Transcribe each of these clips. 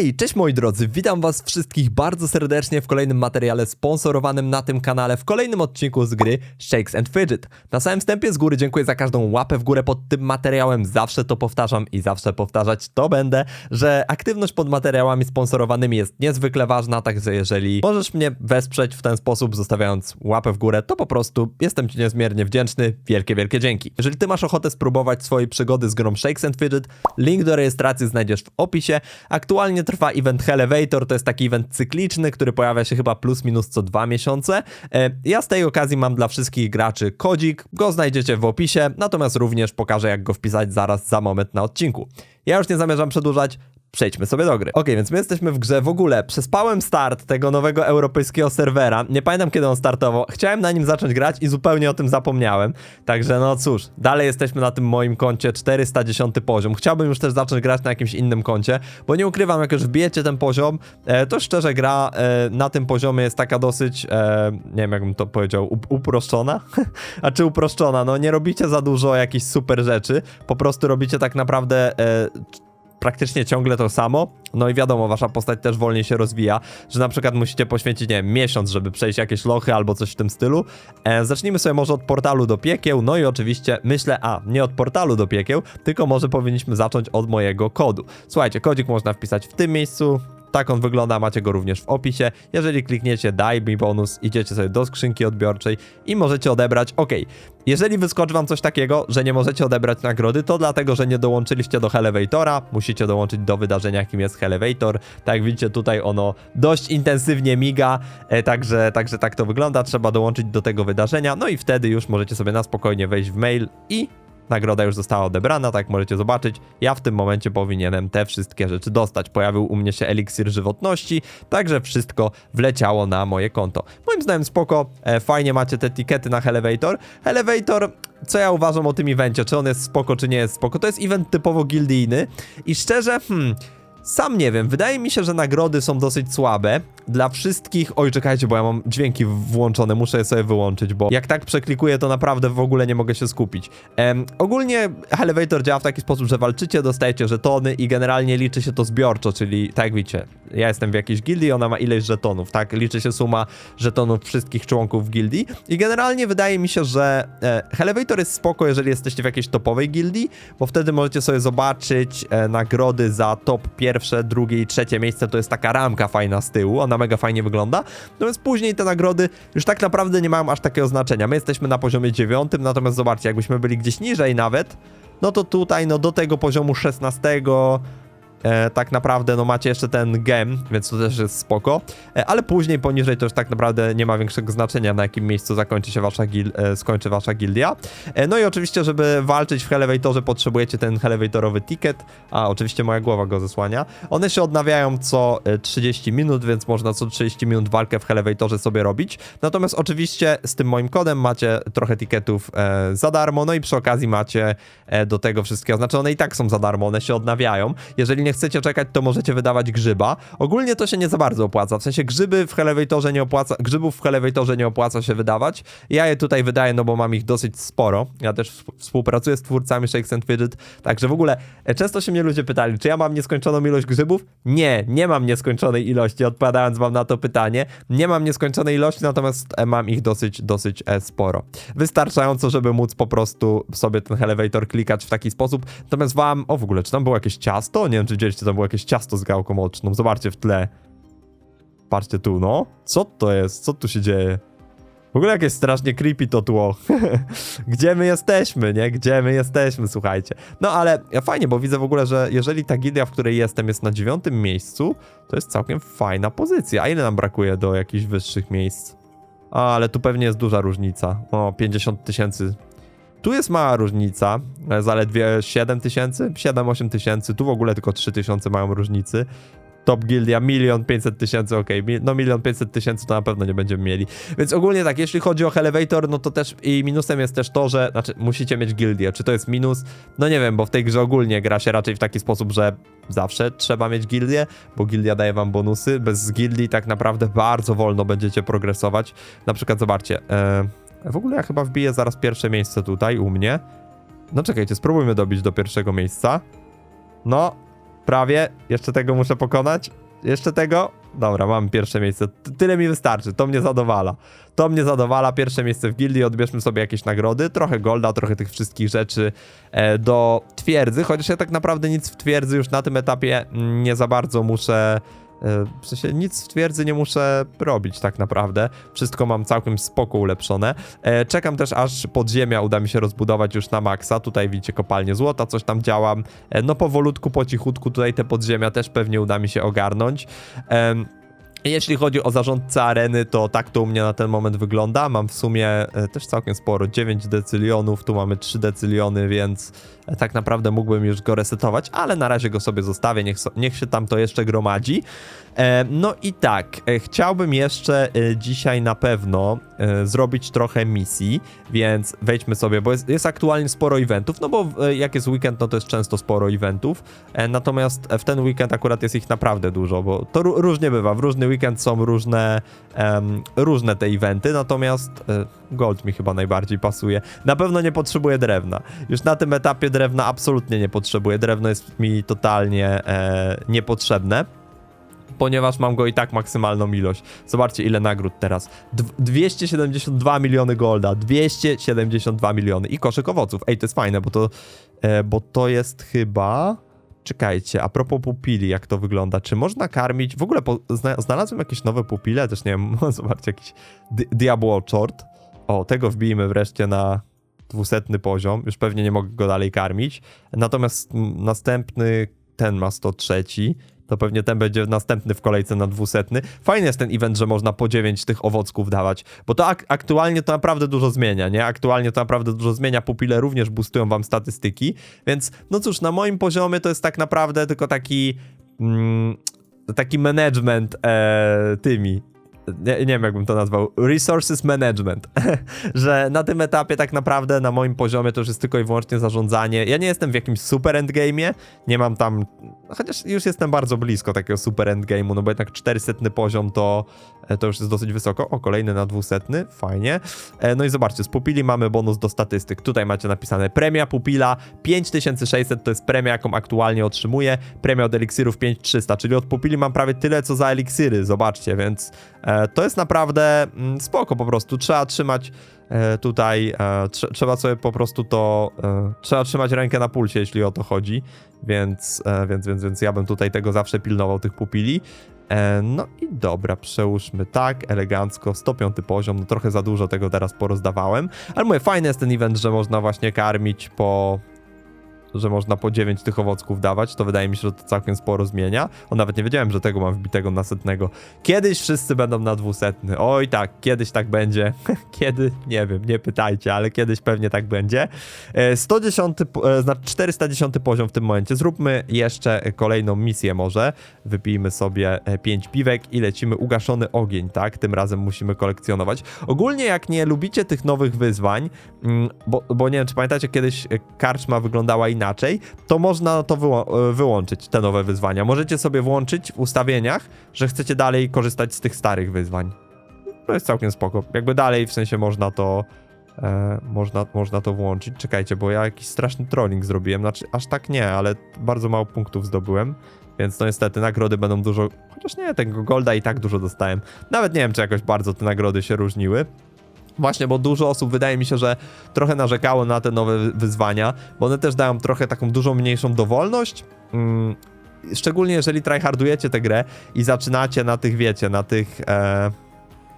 Hej, cześć moi drodzy, witam was wszystkich bardzo serdecznie w kolejnym materiale sponsorowanym na tym kanale, w kolejnym odcinku z gry Shakes and Fidget. Na samym wstępie z góry dziękuję za każdą łapę w górę pod tym materiałem, zawsze to powtarzam i zawsze powtarzać to będę, że aktywność pod materiałami sponsorowanymi jest niezwykle ważna, także jeżeli możesz mnie wesprzeć w ten sposób, zostawiając łapę w górę, to po prostu jestem ci niezmiernie wdzięczny, wielkie, wielkie dzięki. Jeżeli ty masz ochotę spróbować swojej przygody z grą Shakes and Fidget, link do rejestracji znajdziesz w opisie. Aktualnie trwa event Elevator, to jest taki event cykliczny, który pojawia się chyba plus minus co dwa miesiące. E, Ja z tej okazji mam dla wszystkich graczy kodzik, go znajdziecie w opisie, natomiast również pokażę jak go wpisać zaraz za moment na odcinku. Ja już nie zamierzam przedłużać, Przejdźmy sobie do gry. Ok, więc my jesteśmy w grze. W ogóle przespałem start tego nowego europejskiego serwera. Nie pamiętam kiedy on startował. Chciałem na nim zacząć grać i zupełnie o tym zapomniałem. Także no cóż, dalej jesteśmy na tym moim koncie 410 poziom. Chciałbym już też zacząć grać na jakimś innym koncie, bo nie ukrywam, jak już wbijecie ten poziom, e, to szczerze gra e, na tym poziomie jest taka dosyć, e, nie wiem jakbym to powiedział, up uproszczona? A czy uproszczona? No nie robicie za dużo jakichś super rzeczy, po prostu robicie tak naprawdę praktycznie ciągle to samo. No i wiadomo, wasza postać też wolniej się rozwija, że na przykład musicie poświęcić, nie wiem, miesiąc, żeby przejść jakieś lochy albo coś w tym stylu. E, zacznijmy sobie może od portalu do piekieł, no i oczywiście myślę, a nie od portalu do piekieł, tylko może powinniśmy zacząć od mojego kodu. Słuchajcie, kodzik można wpisać w tym miejscu, tak on wygląda, macie go również w opisie. Jeżeli klikniecie daj mi bonus, idziecie sobie do skrzynki odbiorczej i możecie odebrać, ok, jeżeli wyskoczy wam coś takiego, że nie możecie odebrać nagrody, to dlatego, że nie dołączyliście do Helevatora, musicie dołączyć do wydarzenia, jakim jest Helevator. Tak jak widzicie, tutaj ono dość intensywnie miga, e, także, także tak to wygląda, trzeba dołączyć do tego wydarzenia, no i wtedy już możecie sobie na spokojnie wejść w mail i Nagroda już została odebrana, tak możecie zobaczyć. Ja w tym momencie powinienem te wszystkie rzeczy dostać. Pojawił u mnie się eliksir żywotności, także wszystko wleciało na moje konto. Moim zdaniem spoko, e, fajnie macie te tikety na Elevator. Elevator, co ja uważam o tym evencie, czy on jest spoko, czy nie jest spoko, to jest event typowo gildijny i szczerze, hmm... Sam nie wiem, wydaje mi się, że nagrody są dosyć słabe. Dla wszystkich. Oj, czekajcie, bo ja mam dźwięki włączone, muszę je sobie wyłączyć, bo jak tak przeklikuję, to naprawdę w ogóle nie mogę się skupić. Ogólnie Elevator działa w taki sposób, że walczycie, dostajecie żetony i generalnie liczy się to zbiorczo, czyli tak jak widzicie, ja jestem w jakiejś gildii, ona ma ileś żetonów, tak? Liczy się suma żetonów wszystkich członków gildii i generalnie wydaje mi się, że e, Elevator jest spoko, jeżeli jesteście w jakiejś topowej gildii, bo wtedy możecie sobie zobaczyć e, nagrody za top pierwsze, drugie i trzecie miejsce, to jest taka ramka fajna z tyłu, ona mega fajnie wygląda, natomiast później te nagrody już tak naprawdę nie mają aż takiego znaczenia. My jesteśmy na poziomie dziewiątym, natomiast zobaczcie, jakbyśmy byli gdzieś niżej nawet, no to tutaj, no do tego poziomu 16 e, tak naprawdę no macie jeszcze ten gem, więc to też jest spoko, e, ale później poniżej to już tak naprawdę nie ma większego znaczenia na jakim miejscu zakończy się wasza gil e, skończy wasza gildia. E, no i oczywiście, żeby walczyć w Elevatorze potrzebujecie ten Elevatorowy ticket, a oczywiście moja głowa go zasłania. One się odnawiają co e, 30 minut, więc można co 30 minut walkę w Elevatorze sobie robić. Natomiast oczywiście z tym moim kodem macie trochę ticketów e, za darmo, no i przy okazji macie e, do tego wszystkiego, znaczy one i tak są za darmo, one się odnawiają. Jeżeli nie chcecie czekać, to możecie wydawać grzyba. Ogólnie to się nie za bardzo opłaca, w sensie grzyby w Elevatorze nie opłaca, grzybów w Elevatorze nie opłaca się wydawać. Ja je tutaj wydaję, no bo mam ich dosyć sporo. Ja też współpracuję z twórcami Shakes and Fidget, także w ogóle e, często się mnie ludzie pytali, czy ja mam nieskończoną ilość grzybów? Nie, nie mam nieskończonej ilości, odpowiadając wam na to pytanie. Nie mam nieskończonej ilości, natomiast e, mam ich dosyć, dosyć e, sporo. Wystarczająco, żeby móc po prostu sobie ten elevator klikać w taki sposób. Natomiast wam, o w ogóle, czy tam było jakieś ciasto? Nie wiem, czy widzieliście, tam było jakieś ciasto z gałką oczną. Zobaczcie w tle. Patrzcie tu, no. Co to jest? Co tu się dzieje? W ogóle jakieś strasznie creepy to tło. Gdzie my jesteśmy, nie? Gdzie my jesteśmy, słuchajcie. No ale fajnie, bo widzę w ogóle, że jeżeli ta gildia, w której jestem, jest na dziewiątym miejscu, to jest całkiem fajna pozycja. A ile nam brakuje do jakichś wyższych miejsc? A, ale tu pewnie jest duża różnica. O, 50 tysięcy. Tu jest mała różnica, e, zaledwie 7 tysięcy, 7-8 tysięcy, tu w ogóle tylko 3 tysiące mają różnicy. Top Gildia, milion 500 tysięcy, mi- no milion 500 tysięcy to na pewno nie będziemy mieli. Więc ogólnie tak, jeśli chodzi o Elevator, no to też i minusem jest też to, że, znaczy musicie mieć gildię, czy to jest minus? No nie wiem, bo w tej grze ogólnie gra się raczej w taki sposób, że zawsze trzeba mieć gildię, bo gildia daje wam bonusy, bez gildii tak naprawdę bardzo wolno będziecie progresować. Na przykład zobaczcie, e, w ogóle ja chyba wbiję zaraz pierwsze miejsce tutaj u mnie. No czekajcie, spróbujmy dobić do pierwszego miejsca. No, prawie. Jeszcze tego muszę pokonać. Jeszcze tego? Dobra, mam pierwsze miejsce. Tyle mi wystarczy, to mnie zadowala. To mnie zadowala, pierwsze miejsce w gildii, odbierzmy sobie jakieś nagrody, trochę golda, trochę tych wszystkich rzeczy e, do twierdzy, chociaż ja tak naprawdę nic w twierdzy już na tym etapie mm, nie za bardzo muszę... W sensie nic w twierdzy nie muszę robić tak naprawdę. Wszystko mam całkiem spoko ulepszone. E, czekam też aż podziemia uda mi się rozbudować już na maksa. Tutaj widzicie kopalnię złota, coś tam działam. E, no powolutku, po cichutku tutaj te podziemia też pewnie uda mi się ogarnąć. Jeśli chodzi o zarządcę areny, to tak to u mnie na ten moment wygląda. Mam w sumie e, też całkiem sporo, 9 decylionów, tu mamy 3 decyliony, więc e, tak naprawdę mógłbym już go resetować, ale na razie go sobie zostawię, niech, niech się tam to jeszcze gromadzi. E, no i tak, e, chciałbym jeszcze e, dzisiaj na pewno zrobić trochę misji, więc wejdźmy sobie, bo jest, jest aktualnie sporo eventów, no bo jak jest weekend, no to jest często sporo eventów, natomiast w ten weekend akurat jest ich naprawdę dużo, bo to ró- różnie bywa, w różny weekend są różne, em, różne te eventy, natomiast gold mi chyba najbardziej pasuje. Na pewno nie potrzebuję drewna. Już na tym etapie drewna absolutnie nie potrzebuję, drewno jest mi totalnie e, niepotrzebne ponieważ mam go i tak maksymalną ilość. Zobaczcie ile nagród teraz. Dw 272 miliony golda, 272 miliony i koszyk owoców. Ej, to jest fajne, bo to, e, bo to jest chyba... Czekajcie, a propos pupili, jak to wygląda? Czy można karmić? W ogóle znalazłem jakieś nowe pupile, też nie wiem, zobaczcie, jakiś Di Diablo Short. O, tego wbijmy wreszcie na dwusetny poziom. Już pewnie nie mogę go dalej karmić. Natomiast następny, ten ma 103 to pewnie ten będzie następny w kolejce na dwusetny. Fajny jest ten event, że można po 9 tych owocków dawać, bo to ak aktualnie to naprawdę dużo zmienia, nie? Aktualnie to naprawdę dużo zmienia, pupile również boostują wam statystyki, więc no cóż, na moim poziomie to jest tak naprawdę tylko taki... Mm, taki management e, tymi, nie, nie wiem jakbym to nazwał, resources management, że na tym etapie tak naprawdę na moim poziomie to już jest tylko i wyłącznie zarządzanie. Ja nie jestem w jakimś super endgame'ie, nie mam tam, chociaż już jestem bardzo blisko takiego super endgame'u, no bo jednak 400 poziom to, e, to już jest dosyć wysoko. O, kolejny na 200, fajnie. E, No i zobaczcie, z pupili mamy bonus do statystyk. Tutaj macie napisane premia pupila 5600 to jest premia, jaką aktualnie otrzymuję. Premia od eliksirów 5300, czyli od pupili mam prawie tyle, co za eliksiry, zobaczcie, więc e, to jest naprawdę mm, spoko po prostu. Trzeba trzymać e, tutaj, e, trze- trzeba sobie po prostu to, e, trzeba trzymać rękę na pulsie, jeśli o to chodzi, więc, więc, więc, więc ja bym tutaj tego zawsze pilnował, tych pupili. No i dobra, przełóżmy tak, elegancko, 105 poziom, no trochę za dużo tego teraz porozdawałem, ale mówię, fajny jest ten event, że można właśnie karmić po, że można po 9 tych owocków dawać, to wydaje mi się, że to całkiem sporo zmienia. O, nawet nie wiedziałem, że tego mam wbitego na setnego. Kiedyś wszyscy będą na dwusetny. Oj tak, kiedyś tak będzie. Kiedy? Nie wiem, nie pytajcie, ale kiedyś pewnie tak będzie. E, 110, po- e, znaczy 410 poziom w tym momencie. Zróbmy jeszcze kolejną misję może. Wypijmy sobie 5 piwek i lecimy ugaszony ogień, tak? Tym razem musimy kolekcjonować. Ogólnie jak nie lubicie tych nowych wyzwań, mm, bo, bo nie wiem, czy pamiętacie, kiedyś e, karczma wyglądała inaczej, to można to e, wyłączyć, te nowe wyzwania. Możecie sobie włączyć w ustawieniach, że chcecie dalej korzystać z tych starych wyzwań. To jest całkiem spoko. Jakby dalej, w sensie można to... E, można, można to włączyć. Czekajcie, bo ja jakiś straszny trolling zrobiłem. Znaczy, aż tak nie, ale bardzo mało punktów zdobyłem. Więc no niestety nagrody będą dużo. Chociaż nie, tego golda i tak dużo dostałem. Nawet nie wiem, czy jakoś bardzo te nagrody się różniły. Właśnie, bo dużo osób wydaje mi się, że trochę narzekało na te nowe wy- wyzwania, bo one też dają trochę taką dużo mniejszą dowolność. Mm, szczególnie jeżeli tryhardujecie tę grę i zaczynacie na tych, wiecie, na tych. E,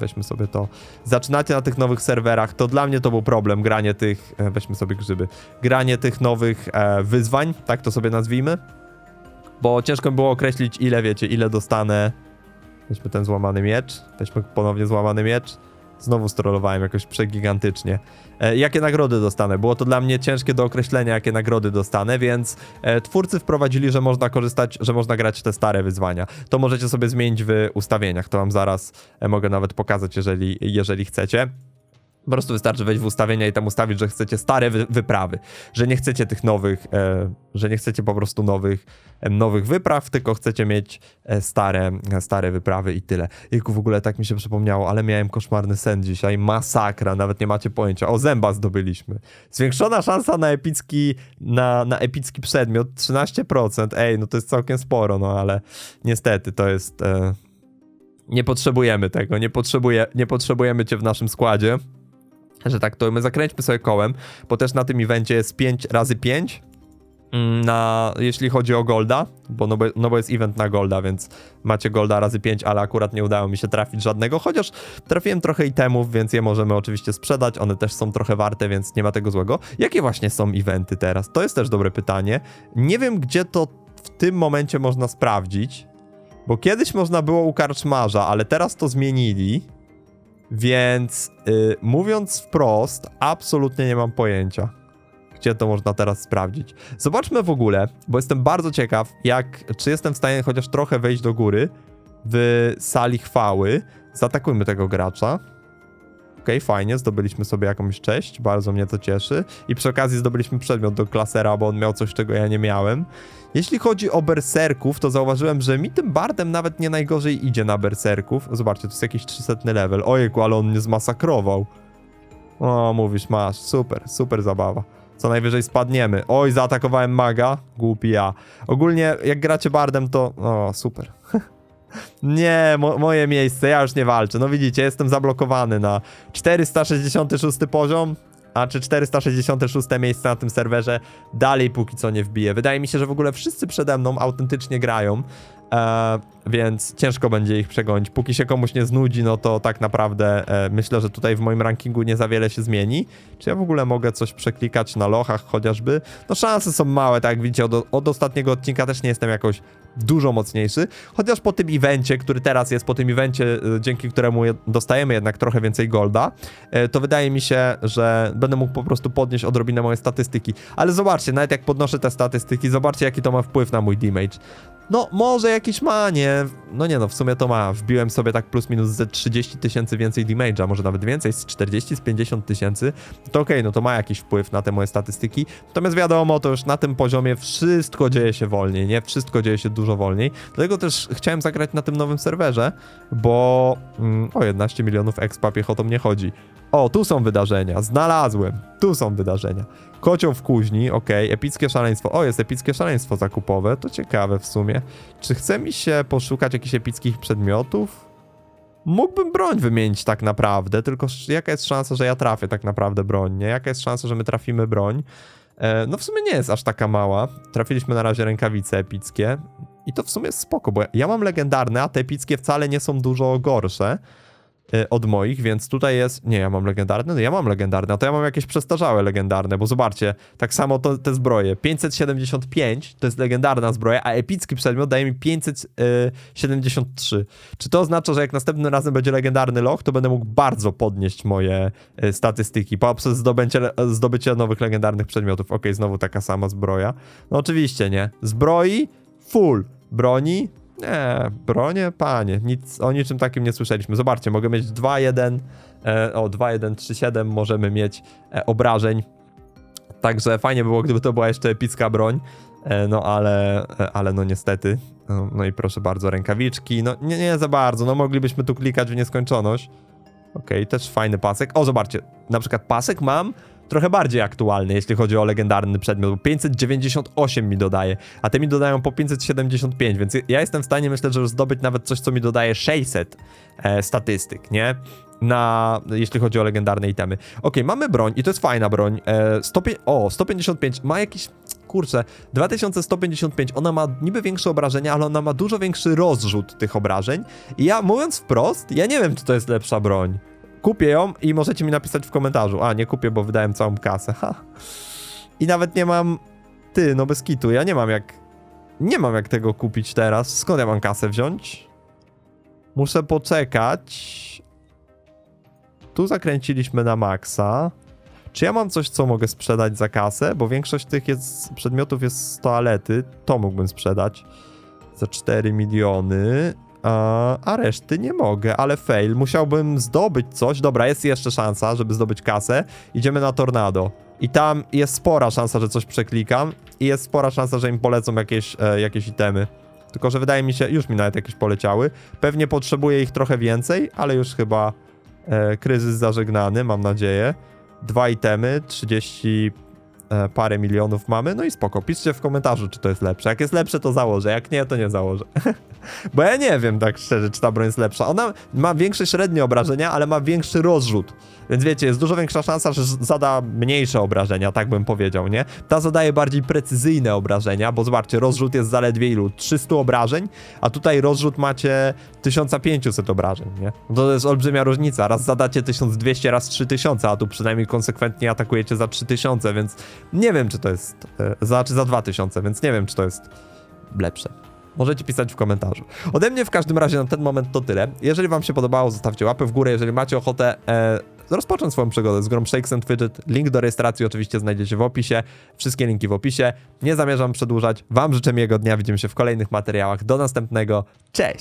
weźmy sobie to. Zaczynacie na tych nowych serwerach, to dla mnie to był problem, granie tych. E, weźmy sobie grzyby. Granie tych nowych e, wyzwań, tak to sobie nazwijmy. Bo ciężko było określić, ile wiecie, ile dostanę. Weźmy ten złamany miecz. Weźmy ponownie złamany miecz. Znowu strollowałem jakoś przegigantycznie. E, jakie nagrody dostanę? Było to dla mnie ciężkie do określenia, jakie nagrody dostanę, więc e, twórcy wprowadzili, że można korzystać, że można grać te stare wyzwania. To możecie sobie zmienić w ustawieniach. To wam zaraz e, mogę nawet pokazać, jeżeli, jeżeli chcecie. Po prostu wystarczy wejść w ustawienia i tam ustawić, że chcecie stare wy wyprawy, że nie chcecie tych nowych, e, że nie chcecie po prostu nowych, e, nowych wypraw, tylko chcecie mieć e, stare, e, stare wyprawy i tyle. Jejku, w ogóle tak mi się przypomniało, ale miałem koszmarny sen dzisiaj, masakra, nawet nie macie pojęcia. O, zęba zdobyliśmy. Zwiększona szansa na epicki, na, na epicki przedmiot, 13%. Ej, no to jest całkiem sporo, no ale niestety to jest... E, nie potrzebujemy tego, nie, potrzebuje, nie potrzebujemy cię w naszym składzie że tak to my zakręćmy sobie kołem, bo też na tym evencie jest 5 razy 5 mm, na, jeśli chodzi o Golda, bo no, bo no bo jest event na Golda, więc macie Golda razy 5, ale akurat nie udało mi się trafić żadnego, chociaż trafiłem trochę itemów, więc je możemy oczywiście sprzedać, one też są trochę warte, więc nie ma tego złego. Jakie właśnie są eventy teraz? To jest też dobre pytanie. Nie wiem, gdzie to w tym momencie można sprawdzić, bo kiedyś można było u karczmarza, ale teraz to zmienili. Więc y, mówiąc wprost, absolutnie nie mam pojęcia, gdzie to można teraz sprawdzić. Zobaczmy w ogóle, bo jestem bardzo ciekaw, jak, czy jestem w stanie chociaż trochę wejść do góry w sali chwały. Zaatakujmy tego gracza. Okej, fajnie, zdobyliśmy sobie jakąś cześć, bardzo mnie to cieszy. I przy okazji zdobyliśmy przedmiot do klasera, bo on miał coś, czego ja nie miałem. Jeśli chodzi o berserków, to zauważyłem, że mi tym bardem nawet nie najgorzej idzie na berserków. Zobaczcie, to jest jakiś 300 level. Ojejku, ale on mnie zmasakrował. O, mówisz, masz, super, super zabawa. Co najwyżej spadniemy. Oj, zaatakowałem maga. Głupi ja. Ogólnie, jak gracie bardem, to... O, super. Nie, mo moje miejsce, ja już nie walczę. No widzicie, jestem zablokowany na 466 poziom, a czy 466 miejsce na tym serwerze dalej póki co nie wbije. Wydaje mi się, że w ogóle wszyscy przede mną autentycznie grają, e, więc ciężko będzie ich przegonić. Póki się komuś nie znudzi, no to tak naprawdę e, myślę, że tutaj w moim rankingu nie za wiele się zmieni. Czy ja w ogóle mogę coś przeklikać na lochach chociażby? No szanse są małe, tak jak widzicie, od, od ostatniego odcinka też nie jestem jakoś dużo mocniejszy, chociaż po tym evencie, który teraz jest, po tym evencie, y, dzięki któremu je- dostajemy jednak trochę więcej golda, y, to wydaje mi się, że będę mógł po prostu podnieść odrobinę moje statystyki. Ale zobaczcie, nawet jak podnoszę te statystyki, zobaczcie jaki to ma wpływ na mój damage. No, może jakiś ma, nie? No nie no, w sumie to ma. Wbiłem sobie tak plus minus ze 30 tysięcy więcej damage'a, może nawet więcej, z 40, z 50 tysięcy. To okej, no to ma jakiś wpływ na te moje statystyki. Natomiast wiadomo, to już na tym poziomie wszystko dzieje się wolniej, nie? Wszystko dzieje się dużo wolniej. Dlatego też chciałem zagrać na tym nowym serwerze, bo mm, o 11 milionów expa piechotą nie chodzi. O, tu są wydarzenia, znalazłem. Tu są wydarzenia. Kocioł w kuźni, okej, epickie szaleństwo. O, jest epickie szaleństwo zakupowe, to ciekawe w sumie. Czy chce mi się poszukać jakichś epickich przedmiotów? Mógłbym broń wymienić tak naprawdę, tylko jaka jest szansa, że ja trafię tak naprawdę broń, nie? Jaka jest szansa, że my trafimy broń? E, no w sumie nie jest aż taka mała. Trafiliśmy na razie rękawice epickie i to w sumie jest spoko, bo ja mam legendarne, a te epickie wcale nie są dużo gorsze od moich, więc tutaj jest... Nie, ja mam legendarne? No ja mam legendarne, a to ja mam jakieś przestarzałe legendarne, bo zobaczcie, tak samo to, te zbroje. 575 to jest legendarna zbroja, a epicki przedmiot daje mi 573. Czy to oznacza, że jak następnym razem będzie legendarny loch, to będę mógł bardzo podnieść moje e, statystyki poprzez zdobycie, zdobycie nowych legendarnych przedmiotów. Okej, znowu taka sama zbroja. No oczywiście, nie. Zbroi full. Broni nie, bronie, panie, nic, o niczym takim nie słyszeliśmy. Zobaczcie, mogę mieć 2-1, e, o 2-1-3-7 możemy mieć e, obrażeń. Także fajnie by było, gdyby to była jeszcze epicka broń. E, no ale, e, ale no niestety. No, no i proszę bardzo, rękawiczki. No nie, nie za bardzo, no moglibyśmy tu klikać w nieskończoność. Okej, też fajny pasek. O, zobaczcie, na przykład pasek mam trochę bardziej aktualny, jeśli chodzi o legendarny przedmiot, bo 598 mi dodaje, a te mi dodają po 575, więc ja jestem w stanie, myślę, że zdobyć nawet coś, co mi dodaje 600 e, statystyk, nie? Na, jeśli chodzi o legendarne itemy. Okej, mamy broń i to jest fajna broń. E, 100, o, 155, ma jakiś, kurczę, 2155, ona ma niby większe obrażenia, ale ona ma dużo większy rozrzut tych obrażeń i ja, mówiąc wprost, ja nie wiem, czy to jest lepsza broń. Kupię ją i możecie mi napisać w komentarzu. A, nie kupię, bo wydałem całą kasę. Ha. I nawet nie mam... Ty, no bez kitu, ja nie mam jak... Nie mam jak tego kupić teraz. Skąd ja mam kasę wziąć? Muszę poczekać. Tu zakręciliśmy na maksa. Czy ja mam coś, co mogę sprzedać za kasę? Bo większość tych jest, przedmiotów jest z toalety. To mógłbym sprzedać za 4 miliony. A, reszty nie mogę, ale fail. Musiałbym zdobyć coś. Dobra, jest jeszcze szansa, żeby zdobyć kasę. Idziemy na tornado. I tam jest spora szansa, że coś przeklikam. I jest spora szansa, że im polecą jakieś, e, jakieś itemy. Tylko, że wydaje mi się, już mi nawet jakieś poleciały. Pewnie potrzebuję ich trochę więcej, ale już chyba e, kryzys zażegnany, mam nadzieję. Dwa itemy, 30 e, parę milionów mamy, no i spoko. Piszcie w komentarzu, czy to jest lepsze. Jak jest lepsze, to założę, jak nie, to nie założę. Bo ja nie wiem, tak szczerze, czy ta broń jest lepsza. Ona ma większe średnie obrażenia, ale ma większy rozrzut. Więc wiecie, jest dużo większa szansa, że zada mniejsze obrażenia, tak bym powiedział, nie? Ta zadaje bardziej precyzyjne obrażenia, bo zobaczcie, rozrzut jest zaledwie ilu? 300 obrażeń, a tutaj rozrzut macie 1500 obrażeń, nie? To jest olbrzymia różnica. Raz zadacie 1200, raz 3000, a tu przynajmniej konsekwentnie atakujecie za 3000, więc nie wiem, czy to jest... Znaczy za 2000, więc nie wiem, czy to jest lepsze. Możecie pisać w komentarzu. Ode mnie w każdym razie na ten moment to tyle. Jeżeli wam się podobało, zostawcie łapę w górę. Jeżeli macie ochotę e, rozpocząć swoją przygodę z grą Shakes and Fidget, link do rejestracji oczywiście znajdziecie w opisie. Wszystkie linki w opisie. Nie zamierzam przedłużać. Wam życzę miłego dnia. Widzimy się w kolejnych materiałach. Do następnego. Cześć!